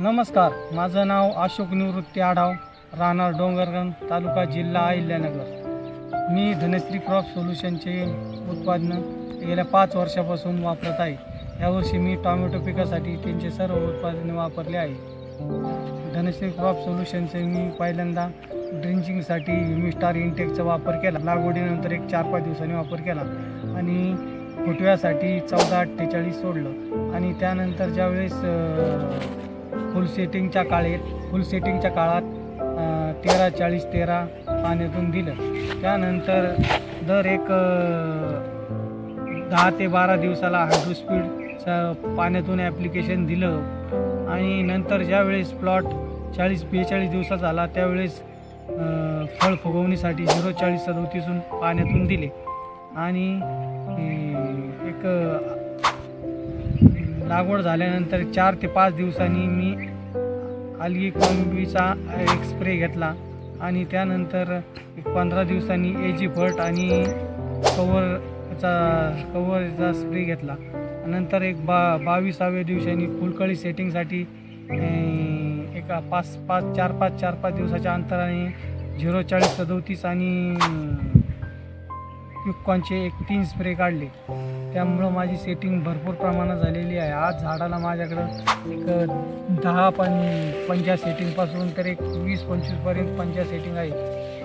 नमस्कार माझं नाव अशोक निवृत्ती आढाव राहणार डोंगरगण तालुका जिल्हा अहिल्यानगर. मी धनश्री क्रॉप सोल्युशनचे उत्पादनं गेल्या पाच वर्षापासून वापरत आहे. यावर्षी मी टॉमॅटो पिकासाठी त्यांचे सर्व उत्पादने वापरले आहे. धनश्री क्रॉप सोल्युशनचे मी पहिल्यांदा ड्रिंचिंगसाठी मी स्टार इंटेकचा वापर केला. लागवडीनंतर एक चार पाच दिवसांनी वापर केला आणि फुटव्यासाठी चौदा अठ्ठेचाळीस सोडलं आणि त्यानंतर ज्यावेळेस सेटिंगच्या काळेत फुल सेटिंगच्या काळात तेरा चाळीस तेरा पाण्यातून दिलं. त्यानंतर दर एक दहा ते बारा दिवसाला हायड्रोस्पीडचं पाण्यातून ॲप्लिकेशन दिलं. आणि नंतर ज्यावेळेस प्लॉट चाळीस बेचाळीस दिवसाचा झाला त्यावेळेस फळ फुगवणीसाठी झिरो चाळीस सदोतीसून पाण्यातून दिले. आणि एक लागवड झाल्यानंतर चार ते पाच दिवसांनी मी अलगी कॉम्बीचा एक स्प्रे घेतला आणि त्यानंतर एक पंधरा दिवसांनी एजी फट आणि कवरचा कवरचा स्प्रे घेतला. नंतर एक बा बावीसाव्या दिवसांनी फुलकळी सेटिंगसाठी एका पाच पाच चार पाच चार पाच दिवसाच्या अंतराने झिरो चाळीस सदोतीस आणि क्युकॉनचे एक तीन स्प्रे काढले. त्यामुळं माझी सेटिंग भरपूर प्रमाणात झालेली आहे. आज झाडाला माझ्याकडं एक दहा पण पंचा सेटिंगपासून तर एक वीस पंचवीसपर्यंत पंचा सेटिंग आहे.